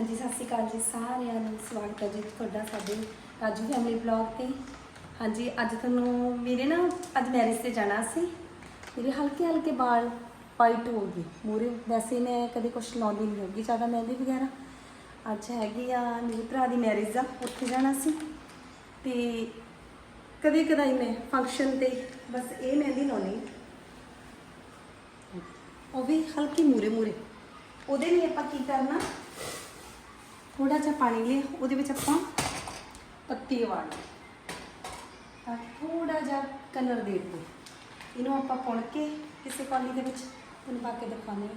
ਹਾਂਜੀ, ਸਤਿ ਸ਼੍ਰੀ ਅਕਾਲ ਜੀ ਸਾਰਿਆਂ ਨੂੰ। ਸਵਾਗਤ ਹੈ ਜੀ ਤੁਹਾਡਾ ਸਾਡੇ ਰਾਜੂ ਫੈਮਿਲੀ ਬਲੌਗ ਤੇ। ਹਾਂਜੀ, ਅੱਜ ਤੁਹਾਨੂੰ ਮੇਰੇ ਨਾ, ਅੱਜ ਮੈਰਿਜ ਤੇ ਜਾਣਾ ਸੀ। ਮੇਰੇ ਹਲਕੇ ਹਲਕੇ ਵਾਲ ਵਾਈਟ ਹੋ ਗਏ। ਮੂਰੇ ਵੈਸੇ ਮੈਂ ਕਦੇ ਕੁਛ ਲਾਉਂਦੀ ਨਹੀਂ ਹੋਗੀ ਜ਼ਿਆਦਾ ਮਹਿੰਦੀ ਵਗੈਰਾ। ਅੱਜ ਹੈਗੀ ਆ ਮੇਰੇ ਭਰਾ ਦੀ ਮੈਰਿਜ ਆ, ਉੱਥੇ ਜਾਣਾ ਸੀ। ਤੇ ਕਦੇ ਕਦਾਈ ਮੈਂ ਫੰਕਸ਼ਨ ਤੇ ਬਸ ਇਹ ਮਹਿੰਦੀ ਲਾਉਣੀ। ਉਹ ਵੀ ਹਲਕੀ ਮੂਰੇ ਮੂਰੇ ਉਹਦੇ ਲਈ ਆਪਾਂ ਕੀ ਕਰਨਾ ਥੋੜਾ ਜਿਹਾ ਪਾਣੀ ਲਿਆ ਉਹਦੇ ਵਿੱਚ ਆਪਾਂ ਪੱਤੀ ਵਾਲ ਤਾਂ ਥੋੜਾ ਜਿਹਾ ਕਲਰ ਦੇ ਦਿਓ ਇਹਨੂੰ ਆਪਾਂ ਪੁਣ ਕੇ ਕਿਸੇ ਕੌਲੀ ਦੇ ਵਿੱਚ ਤੁਹਾਨੂੰ ਪਾ ਕੇ ਦਿਖਾਉਂਦੇ ਹਾਂ।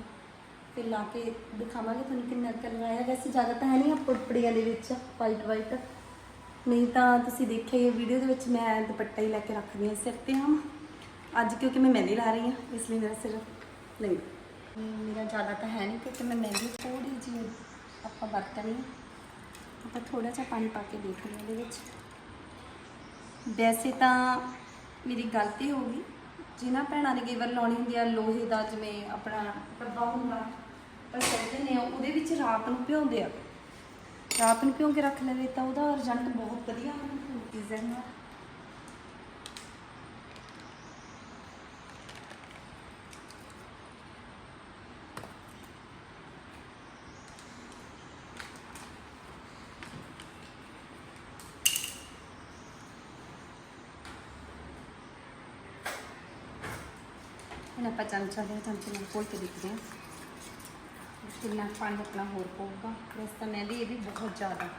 ਫਿਰ ਲਾ ਕੇ ਦਿਖਾਵਾਂਗੇ ਤੁਹਾਨੂੰ ਕਿੰਨਾ ਕਲਰ ਆਇਆ। ਵੈਸੇ ਜ਼ਿਆਦਾ ਤਾਂ ਹੈ ਨਹੀਂ ਆ ਪੁੜਪੜੀਆਂ ਦੇ ਵਿੱਚ ਵਾਈਟ ਵਾਈਟ ਨਹੀਂ ਤਾਂ ਤੁਸੀਂ ਦੇਖਿਆ ਹੀ ਵੀਡੀਓ ਦੇ ਵਿੱਚ ਮੈਂ ਦੁਪੱਟਾ ਹੀ ਲੈ ਕੇ ਰੱਖਦੀ ਹਾਂ ਸਿਰ ਤੇ ਹਾਂ ਅੱਜ ਕਿਉਂਕਿ ਮੈਂ ਮਹਿੰਦੀ ਲਾ ਰਹੀ ਹਾਂ, ਇਸ ਲਈ ਮੇਰਾ ਸਿਰ ਨਹੀਂ। ਮੇਰਾ ਜ਼ਿਆਦਾ ਤਾਂ ਹੈ ਨਹੀਂ ਕਿਉਂਕਿ ਮੈਂ ਮਹਿੰਦੀ ਥੋੜੀ ਜਿਹੀ ਆਪਾਂ ਵਰਤਣੀ ਆਪਾਂ ਥੋੜਾ ਜਿਹਾ ਪਾਣੀ ਪਾ ਕੇ ਦੇਖ ਲਿਆ ਇਹਦੇ ਵਿੱਚ। ਵੈਸੇ ਤਾਂ ਮੇਰੀ ਗਲਤੀ ਹੋ ਗਈ। ਜਿਨ੍ਹਾਂ ਭੈਣਾਂ ਨੇ ਕਈ ਵਾਰ ਲਾਉਣੀ ਹੁੰਦੀ ਆ, ਲੋਹੇ ਦਾ ਜਿਵੇਂ ਆਪਣਾ ਡੱਬਾ ਹੁੰਦਾ ਪਰ ਕਹਿੰਦੇ ਨੇ ਉਹਦੇ ਵਿੱਚ ਰਾਤ ਨੂੰ ਭਿਉਂਦੇ ਆ। ਰਾਤ ਨੂੰ ਭਿਉਂ ਕੇ ਰੱਖ ਲਵੇ ਤਾਂ ਉਹਦਾ ਰਿਜ਼ਲਟ ਬਹੁਤ ਵਧੀਆ ਆਉਂਦਾ ਡਿਜ਼ਾਈਨ ਨਾਲ। ਹੁਣ ਆਪਾਂ ਚਮਚਾ ਦੇ ਚਮਚੇ ਨਾਲ ਘੋਲ ਕੇ ਦੇਖਦੇ ਹਾਂ। ਕਿੰਨਾ ਪਾਣੀ ਆਪਣਾ ਹੋਰ ਪਊਗਾ। ਵੈਸੇ ਤਾਂ ਮਹਿੰਦੀ ਇਹ ਵੀ ਬਹੁਤ ਜ਼ਿਆਦਾ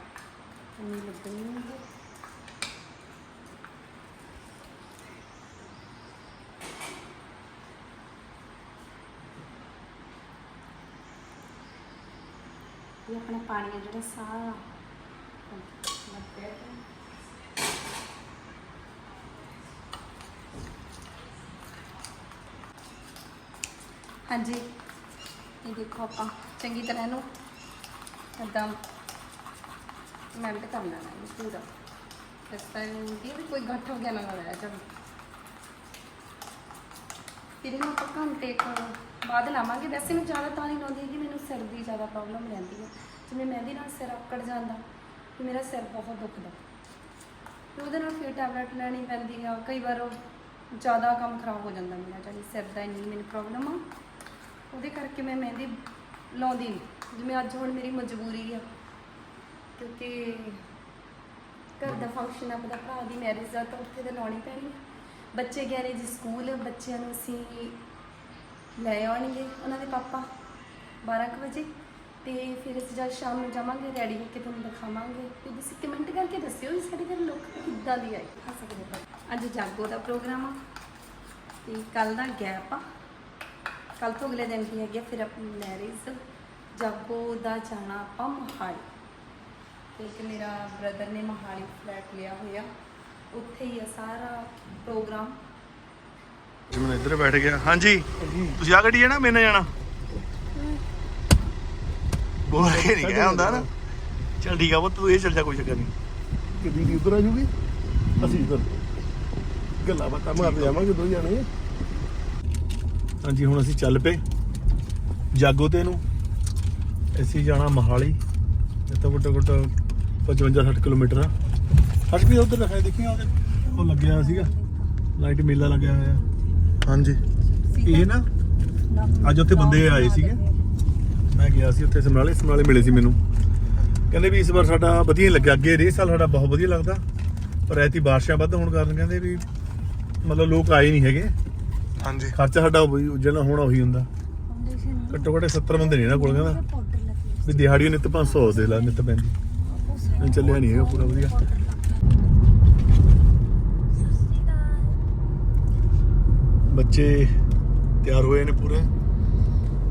ਨਹੀਂ ਲੱਗਣੀ ਹੈ ਇਹ ਆਪਣਾ ਪਾਣੀ ਹੈ ਜਿਹੜਾ ਸਾਰਾ ਲੱਗ ਗਿਆ ਹੈ। ਹਾਂਜੀ। ਇਹ ਦੇਖੋ ਆਪਾਂ, ਚੰਗੀ ਤਰ੍ਹਾਂ ਇਹਨੂੰ ਇੱਦਾਂ ਮੈਲਟ ਕਰ ਲੈਣਾ ਇਹ ਪੂਰਾ। ਇਸ ਤਰ੍ਹਾਂ ਇਹ ਵੀ ਕੋਈ ਗੱਠ ਹੋ ਗਿਆ ਨਾ ਰਹਿ ਜਾਵੇ। ਫਿਰ ਇਹਨੂੰ ਆਪਾਂ ਘੰਟੇ ਕੁ ਬਾਅਦ ਲਾਵਾਂਗੇ। ਵੈਸੇ ਮੈਂ ਜ਼ਿਆਦਾ ਤਾਂ ਨਹੀਂ ਲਾਉਂਦੀ ਕਿ ਮੈਨੂੰ ਸਿਰ ਦੀ ਜ਼ਿਆਦਾ ਪ੍ਰੋਬਲਮ ਰਹਿੰਦੀ ਹੈ। ਜਿਵੇਂ ਮਹਿੰਦੀ ਨਾਲ ਸਿਰ ਆਕੜ ਜਾਂਦਾ, ਤੇ ਮੇਰਾ ਸਿਰ ਬਹੁਤ ਦੁਖਦਾ। ਤੇ ਉਹਦੇ ਨਾਲ ਫਿਰ ਟੈਬਲੇਟ ਲੈਣੀ ਪੈਂਦੀ ਆ। ਕਈ ਵਾਰ ਉਹ ਜ਼ਿਆਦਾ ਕੰਮ ਖਰਾਬ ਹੋ ਜਾਂਦਾ ਮੇਰਾ ਜਾਨੀ ਸਿਰ ਦਾ ਇੰਨੀ ਮੈਨੂੰ ਪ੍ਰੋਬਲਮ ਆ। ਉਹਦੇ ਕਰਕੇ ਮੈਂ ਮਹਿੰਦੀ ਲਾਉਂਦੀ ਨਹੀਂ ਜਿਵੇਂ ਅੱਜ ਹੁਣ ਮੇਰੀ ਮਜਬੂਰੀ ਆ। ਕਿਉਂਕਿ ਘਰ ਦਾ ਫੰਕਸ਼ਨ ਆ ਆਪਣਾ ਭਰਾ ਦੀ ਮੈਰਿਜ ਆ ਤਾਂ ਉੱਥੇ ਤਾਂ ਲਾਉਣੀ ਪੈਣੀ ਆ। ਬੱਚੇ ਗਏ ਨੇ ਜੀ ਸਕੂਲ, ਬੱਚਿਆਂ ਨੂੰ ਅਸੀਂ ਲੈ ਆਉਣਗੇ, ਉਹਨਾਂ ਦੇ ਪਾਪਾ 12 ਕੁ ਵਜੇ। ਤੇ ਫਿਰ ਅਸੀਂ ਜਦ ਸ਼ਾਮ ਨੂੰ ਜਾਵਾਂਗੇ ਰੈਡੀ ਹੋ ਕੇ ਤੁਹਾਨੂੰ ਦਿਖਾਵਾਂਗੇ। ਤੇ ਤੁਸੀਂ ਕਮੈਂਟ ਕਰਕੇ ਦੱਸਿਓ ਵੀ ਸਾਡੇ ਘਰ ਲੋਕ ਕਿੱਦਾਂ ਦੀ ਆਏ ਆ। ਸਕਦੇ ਅੱਜ ਜਾਗੋ ਦਾ ਪ੍ਰੋਗਰਾਮ ਆ। ਤੇ ਕੱਲ ਦਾ ਗੈਪ ਆ। ਕੱਲ ਤੋਂ ਅਗਲੇ ਦਿਨ ਕੀ ਹੈਗੀ ਫਿਰ ਆਪਣੀ ਮੈਰਿਜ ਜਾਗੋ ਦਾ ਜਾਣਾ ਆਪਾਂ ਮੋਹਾਲੀ। ਤੇ ਇੱਕ ਮੇਰਾ ਬ੍ਰਦਰ ਨੇ ਮੋਹਾਲੀ ਫਲੈਟ ਲਿਆ ਹੋਇਆ। ਉੱਥੇ ਹੀ ਆ ਸਾਰਾ ਪ੍ਰੋਗਰਾਮ ਜਿਵੇਂ ਇੱਧਰ ਬੈਠ ਗਿਆ। ਹਾਂਜੀ ਤੁਸੀਂ ਆ ਗੱਡੀ ਹੈ ਨਾ ਮੈਨੇ ਜਾਣਾ? ਬੋਲ ਕੇ ਨਹੀਂ ਗਿਆ ਹੁੰਦਾ ਨਾ। ਚਲ ਠੀਕ ਆ ਉਹ ਤੂੰ ਇਹ ਚੱਲ ਜਾ ਕੋਈ ਚੱਕਰ ਨਹੀਂ। ਕਿੱਦੀ ਦੀ ਉਧਰ ਆ ਜੂਗੀ? ਅਸੀਂ ਇਧਰ। ਗੱਲਾਂ ਬਾਤਾਂ ਮਾਰਦੇ ਜਾਵਾਂਗੇ ਦੋ ਜਾਣੇ ਹਾਂਜੀ ਹੁਣ ਅਸੀਂ ਚੱਲ ਪਏ ਜਾਗੋ ਤੇ ਨੂੰ। ਅਸੀਂ ਜਾਣਾ ਮਹਾਲੀ। ਤਾਂ ਘੱਟੋ ਘੱਟ 55 60 ਕਿਲੋਮੀਟਰ ਆ। ਹਟ ਵੀ ਉਧਰ ਦਿਖਾਈ ਦੇਖੀ ਉਹਦੇ ਉਹ ਲੱਗਿਆ ਸੀਗਾ। ਲਾਈਟ ਮੇਲਾ ਲੱਗਿਆ ਹੋਇਆ। ਹਾਂਜੀ। ਇਹ ਨਾ ਅੱਜ ਉੱਥੇ ਬੰਦੇ ਆਏ ਸੀਗੇ। ਮੈਂ ਗਿਆ ਸੀ ਉੱਥੇ ਸਮਰਾਲੇ ਸਮਰਾਲੇ ਮਿਲੇ ਸੀ ਮੈਨੂੰ। ਕਹਿੰਦੇ ਵੀ ਇਸ ਵਾਰ ਸਾਡਾ ਵਧੀਆ ਲੱਗਿਆ। ਅੱਗੇ ਰੇ ਸਾਲ ਸਾਡਾ ਬਹੁਤ ਵਧੀਆ ਲੱਗਦਾ। ਪਰ ਐਤੀ ਬਾਰਿਸ਼ਾਂ ਵੱਧ ਹੋਣ ਕਾਰਨ ਕਹਿੰਦੇ ਵੀ ਮਤਲਬ ਲੋਕ ਆਏ ਨਹੀਂ ਹੈਗੇ। ਹਾਂਜੀ। ਖਰਚਾ ਸਾਡਾ ਉਹੀ ਜਿਹੜਾ ਹੋਣਾ ਉਹੀ ਹੁੰਦਾ। ਘੱਟੋ ਘੱਟ 70 ਬੰਦੇ ਨੇ ਇਹਨਾਂ ਕੋਲ ਕਹਿੰਦਾ। ਵੀ ਦਿਹਾੜੀ ਨਿੱਤ 500 ਦੇ ਲਾ ਨਿੱਤ ਪੈਂਦੀ। ਇਹ ਚੱਲਿਆ ਨਹੀਂ ਹੈਗਾ ਪੂਰਾ ਵਧੀਆ। ਬੱਚੇ ਤਿਆਰ ਹੋਏ ਨੇ ਪੂਰੇ।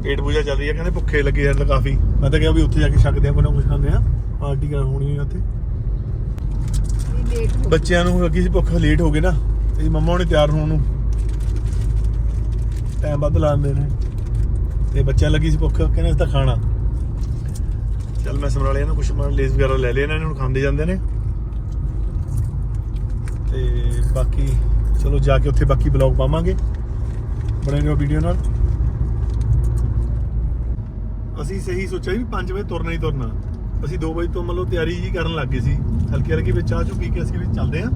ਪੇਟ ਪੂਜਾ ਚੱਲ ਰਹੀ ਹੈ ਕਹਿੰਦੇ ਭੁੱਖੇ ਲੱਗੇ ਜਾਂਦੇ ਕਾਫੀ। ਮੈਂ ਤਾਂ ਕਿਹਾ ਵੀ ਉੱਥੇ ਜਾ ਕੇ ਛਕਦੇ ਆ ਕੋਈ ਨਾ ਕੁਝ ਖਾਂਦੇ ਆ। ਪਾਰਟੀ ਕਰ ਹੋਣੀ ਹੈ ਉੱਥੇ ਬੱਚਿਆਂ ਨੂੰ ਲੱਗੀ ਸੀ ਭੁੱਖ ਲੇਟ ਹੋ ਗਏ ਨਾ। ਤੇ ਮੰਮਾ ਉਹਨੇ ਤਿਆਰ ਹੋਣ ਨੂੰ। ਟਾਈਮ ਵੱਧ ਲਾਉਂਦੇ ਨੇ। ਤੇ ਬੱਚਿਆਂ ਲੱਗੀ ਸੀ ਭੁੱਖ, ਕਹਿੰਦੇ ਅਸੀਂ ਤਾਂ ਖਾਣਾ। ਚੱਲ ਮੈਂ ਸਮਰਾਲਿਆਂ ਨੂੰ ਕੁਛ ਮੈਂ ਲੇਸ ਵਗੈਰਾ ਲੈ ਲਿਆ ਇਹਨਾਂ ਨੂੰ ਖਾਂਦੇ ਜਾਂਦੇ ਨੇ। ਤੇ ਬਾਕੀ, ਚਲੋ ਜਾ ਕੇ ਉੱਥੇ ਬਾਕੀ ਬਲੌਗ ਪਾਵਾਂਗੇ। ਬਣੇ ਰਹੋ ਵੀਡੀਓ ਨਾਲ। ਅਸੀਂ ਸਹੀ ਸੋਚਿਆ ਵੀ 5 ਵਜੇ ਤੁਰਨਾ ਹੀ ਤੁਰਨਾ। ਅਸੀਂ 2 ਵਜੇ ਤੋਂ ਮਤਲਬ ਤਿਆਰੀ ਜੀ ਕਰਨ ਲੱਗ ਗਏ ਸੀ। ਹਲਕੀ ਹਲਕੀ ਵਿੱਚ ਚਾਹ ਚੁ ਪੀ ਕੇ ਅਸੀਂ ਵੀ ਚੱਲਦੇ ਆ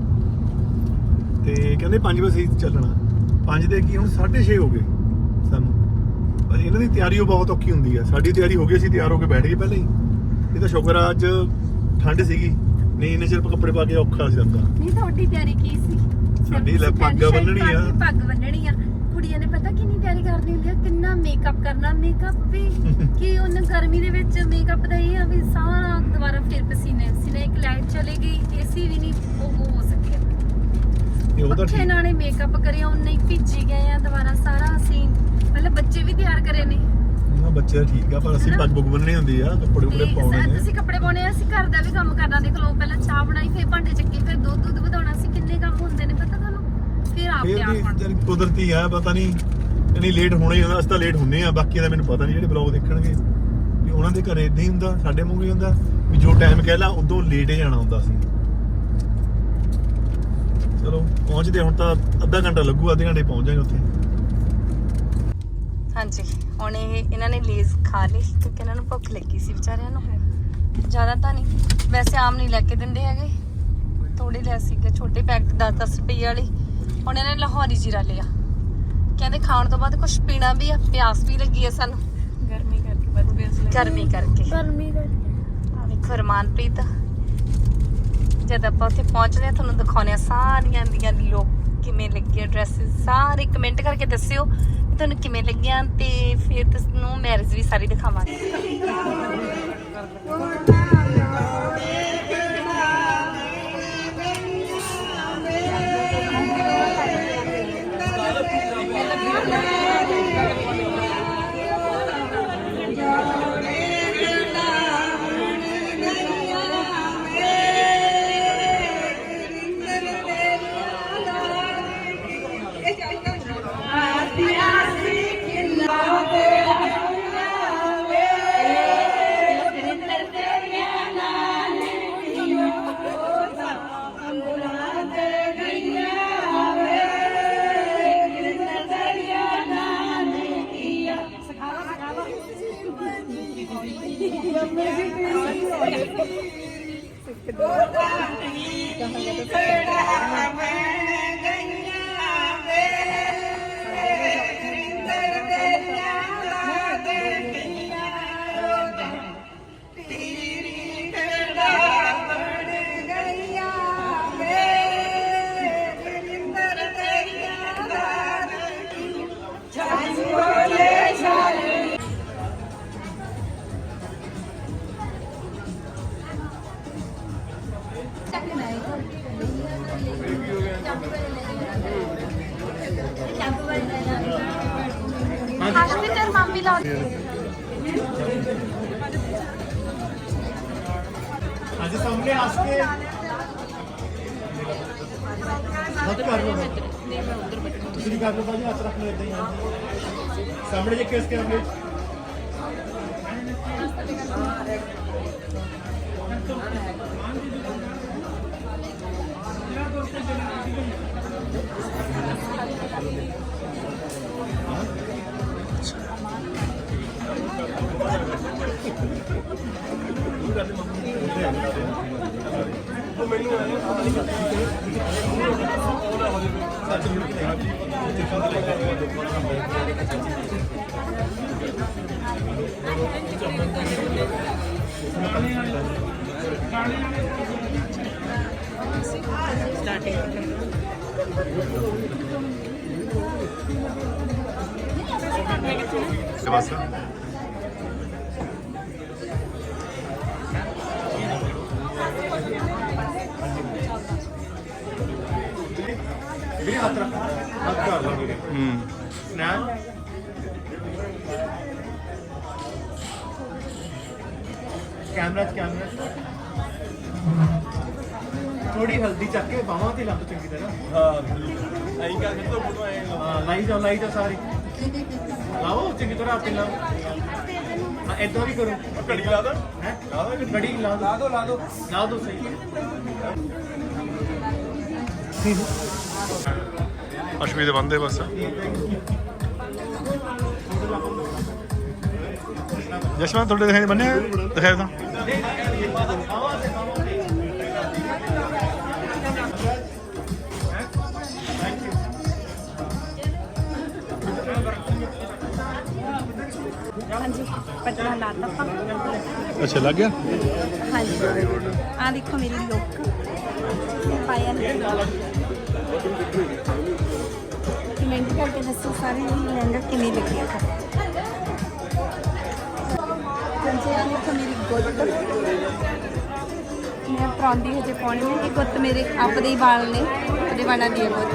ਤੇ ਕਹਿੰਦੇ 5 ਵਜੇ ਸਹੀ ਚੱਲਣਾ। 5 ਦੇ ਕੀ ਹੁਣ 6:30 ਹੋ ਗਏ। ਸਾਨੂੰ। ਪਰ ਇਹਨਾਂ ਦੀ ਤਿਆਰੀ ਉਹ ਬਹੁਤ ਔਖੀ ਹੁੰਦੀ ਆ। ਸਾਡੀ ਤਿਆਰੀ ਹੋ ਗਈ ਅਸੀਂ ਤਿਆਰ ਹੋ ਕੇ ਬੈਠ ਗਏ ਪਹਿਲਾਂ ਹੀ। ਇਹ ਤਾਂ ਸ਼ੁਕਰ ਆ ਅੱਜ ਠੰਡ ਸੀਗੀ। ਨਹੀਂ ਇਹਨੇ ਸਿਰਫ ਕੱਪੜੇ ਪਾ ਕੇ ਔਖਾ ਸੀ ਜਾਂਦਾ। ਨਹੀਂ ਤੁਹਾਡੀ ਤਿਆਰੀ ਕੀ ਸੀ? ਸਾਡੀ ਲੈ ਪੱਗ ਪਾ ਆ। ਪੱਗ ਬੰਨਣੀ ਆ। ਕੁੜੀਆਂ ਨੇ ਪਤਾ ਕਿੰਨੀ ਤਿਆਰੀ ਕਰਨੀ ਹੁੰਦੀ ਆ? ਕਿੰਨਾ ਮੇਕਅਪ ਕਰਨਾ? ਮੇਕਅਪ ਵੀ ਕਿ ਉਹਨੇ ਗਰਮੀ ਦੇ ਵਿੱਚ ਮੇਕਅਪ ਦਾ ਇਹ ਆ ਵੀ ਸਾਰਾ ਦੁਬਾਰਾ ਫਿਰ ਪਸੀਨੇ ਪਸੀਨੇ ਇੱਕ ਲਾਈਟ ਚਲੇ ਗਈ ਏਸੀ ਵੀ ਨਹੀਂ ਉਹ ਹੋ ਸਕਿਆ। ਇਹ ਉਹ ਤਾਂ ਪੱਖੇ ਠੀਕ। ਨਾਲੇ ਮੇਕਅਪ ਕਰਿਆ ਉਹਨੇ ਹੀ ਭਿੱਜੀ ਗਏ ਆ ਦੁਬਾਰਾ ਸਾਰਾ ਅਸੀਂ ਪਹਿਲਾਂ ਬੱਚੇ ਵੀ ਤਿਆਰ ਕਰੇ ਨੇ। ਨਾ ਬੱਚੇ ਤਾਂ ਠੀਕ ਆ ਪਰ ਅਸੀਂ ਹਨਾ? ਪੱਗ ਪੁੱਗ ਬੰਨਣੀ ਹੁੰਦੀ ਆ ਕੱਪੜੇ ਕੁਪੜੇ ਤੇ ਪਾਉਣੇ ਨੇ। ਤੁਸੀਂ ਕੱਪੜੇ ਪਾਉਣੇ ਆ ਅਸੀਂ ਘਰ ਦਾ ਵੀ ਕੰਮ ਕਰਨਾ ਦੇਖ ਲਓ ਪਹਿਲਾਂ ਚਾਹ ਬਣਾਈ ਫਿਰ ਭਾਂਡੇ ਚੱਕੇ ਫਿਰ ਦੁੱਧ ਦੁੱਧ ਵਧਾਉਣਾ ਸੀ ਕਿੰਨੇ ਕੰਮ ਹੁੰਦੇ ਨੇ ਪਤਾ ਤੁਹਾਨੂੰ? ਫਿਰ ਆਪ ਫਿਰ ਤਿਆਰ ਹੋਣਾ। ਜਦ ਕੁਦਰਤੀ ਆ ਪਤਾ ਨਹੀਂ ਨਹੀਂ ਲੇਟ ਹੋਣਾ ਹੀ ਹੁੰਦਾ ਅਸੀਂ ਤਾਂ ਲੇਟ ਹੁੰਨੇ ਆ ਬਾਕੀ ਦਾ ਮੈਨੂੰ ਪਤਾ ਨਹੀਂ ਜਿਹੜੇ ਬਲੌਗ ਦੇਖਣਗੇ। ਵੀ ਉਹਨਾਂ ਦੇ ਘਰੇ ਇਦਾਂ ਹੀ ਹੁੰਦਾ ਸਾਡੇ ਵਾਂਗੂ ਹੀ ਹੁੰਦਾ ਵੀ ਜੋ ਟਾਈਮ ਕਹਿ ਲਾ ਉਦੋਂ ਲੇਟ ਹੀ ਜਾਣਾ ਹੁੰਦਾ ਸੀ। ਚਲੋ ਪਹੁੰਚਦੇ ਹੁਣ ਤਾਂ ਅੱਧਾ ਘੰਟਾ ਲੱਗੂ ਅੱਧੇ ਘੰਟੇ ਪਹੁੰਚ ਜਾਏਗੇ ਉੱਥੇ। ਹਾਂਜੀ ਹੁਣ ਇਹ ਇਹਨਾਂ ਨੇ ਲੇਜ਼ ਖਾ ਲਈ ਕਿਉਂਕਿ ਇਹਨਾਂ ਨੂੰ ਭੁੱਖ ਲੱਗੀ ਸੀ ਵਿਚਾਰਿਆਂ ਨੂੰ। ਜ਼ਿਆਦਾ ਤਾਂ ਨਹੀਂ। ਵੈਸੇ ਆਮ ਨਹੀਂ ਲੈ ਕੇ ਦਿੰਦੇ ਹੈਗੇ। ਥੋੜੇ ਲੈ ਸੀਗੇ ਛੋਟੇ ਪੈਕਟ 10-10 ਰੁਪਏ ਵਾਲੀ। ਹੁਣ ਇਹਨਾਂ ਨੇ ਲਾਹੌਰੀ ਜੀਰਾ ਲਿਆ। ਕਹਿੰਦੇ ਖਾਣ ਤੋਂ ਬਾਅਦ ਕੁਝ ਪੀਣਾ ਵੀ ਆ ਪਿਆਸ ਵੀ ਲੱਗੀ ਹੈ ਸਾਨੂੰ। ਗਰਮੀ ਕਰਕੇ ਪਿਆਸ ਗਰਮੀ ਕਰਕੇ। ਗਰਮੀ ਕਰਕੇ। ਆ ਵੇਖੋ ਰਮਾਨਪ੍ਰੀਤ। ਜਦ ਆਪਾਂ ਉੱਥੇ ਪਹੁੰਚਦੇ ਆ ਤੁਹਾਨੂੰ ਦਿਖਾਉਂਦੇ ਆ ਸਾਰੀਆਂ ਦੀਆਂ ਲੋਕ ਕਿਵੇਂ ਲੱਗੀਆਂ ਡਰੈਸਸ ਸਾਰੇ ਕਮੈਂਟ ਕਰਕੇ ਦੱਸਿਓ ਤੁਹਾਨੂੰ ਕਿਵੇਂ ਲੱਗੀਆਂ ਤੇ ਫਿਰ ਤੁਹਾਨੂੰ ਮੈਰਿਜ ਵੀ ਸਾਰੀ ਦਿਖਾਵਾਂਗੇ। ਹਾਸ਼ਮੀ ਅੱਜ ਸਾਹਮਣੇ ਹੱਸ ਕੇ ਹੱਥ ਕਰ ਲਓ ਤੁਸੀਂ ਵੀ ਕਰ ਲਓ ਬਾਜੀ ਹੱਥ ਬਸ ਵੀ ਹੱਥ ਰੱਖ ਹੱਥ ਕਰ ਲਾ ਮੇਰੇ ਹੂੰ ਸਨੈਪ ਕੈਮਰਾ ਕੈਮਰਾ ਥੋੜੀ ਹਲਦੀ ਚੱਕ ਕੇ ਬਾਹਾਂ ਤੇ ਲੱਗ ਚੰਗੀ ਤਰ੍ਹਾਂ ਹਾਂ ਐਂ ਕਰ ਕੇ ਤਾਂ ਫੋਟੋ ਆਏ ਹਾਂ ਲਾਈ ਜਾਓ ਲਾਈ ਜਾਓ ਸਾਰੀ ਲਾਓ ਚੰਗੀ ਤਰ੍ਹਾਂ ਆਪੇ ਲਾਓ ਹਾਂ ਇਦਾਂ ਵੀ ਕਰੋ ਘੜੀ ਲਾ ਦੋ ਹੈ ਲਾ ਦੋ ਘੜੀ ਲਾ ਦੋ ਲਾ ਦੋ ਲਾ ਦੋ ਲਾ ਦੋ ਸਹੀ ਅਸ਼ਮੀ ਦੇ ਬੰਦੇ ਬਸ ਜਸ਼ਵੰਤ ਤੁਹਾਡੇ ਦਿਖਾਈ ਬੰਨੇ ਦਿਖਾਇਆ ਤਾਂ ਪਟਨਾ ਲਾਤਾ ਆਪਾਂ ਅੱਛਾ ਲੱਗ ਗਿਆ? ਹਾਂਜੀ। ਆ ਦੇਖੋ ਮੇਰੀ ਲੁੱਕ ਪਾਇਆ ਨਹੀਂ ਕਮੈਂਟ ਕਰਕੇ ਦੱਸੋ ਸਾਰੇ ਲਹਿੰਗਾ ਕਿਵੇਂ ਲੱਗਿਆ ਹਾਂਜੀ ਆ ਦੇਖੋ ਮੇਰੀ ਗੁੱਤ। ਮੈਂ ਪਰਾਂਦੀ ਹਜੇ ਪਾਉਣੀ ਹੈ ਇਹ ਗੁੱਤ ਮੇਰੇ ਆਪਦੇ ਹੀ ਵਾਲ ਨੇ ਉਹਦੇ ਵਾਲਾਂ ਦੀ ਹੈ ਗੁੱਤ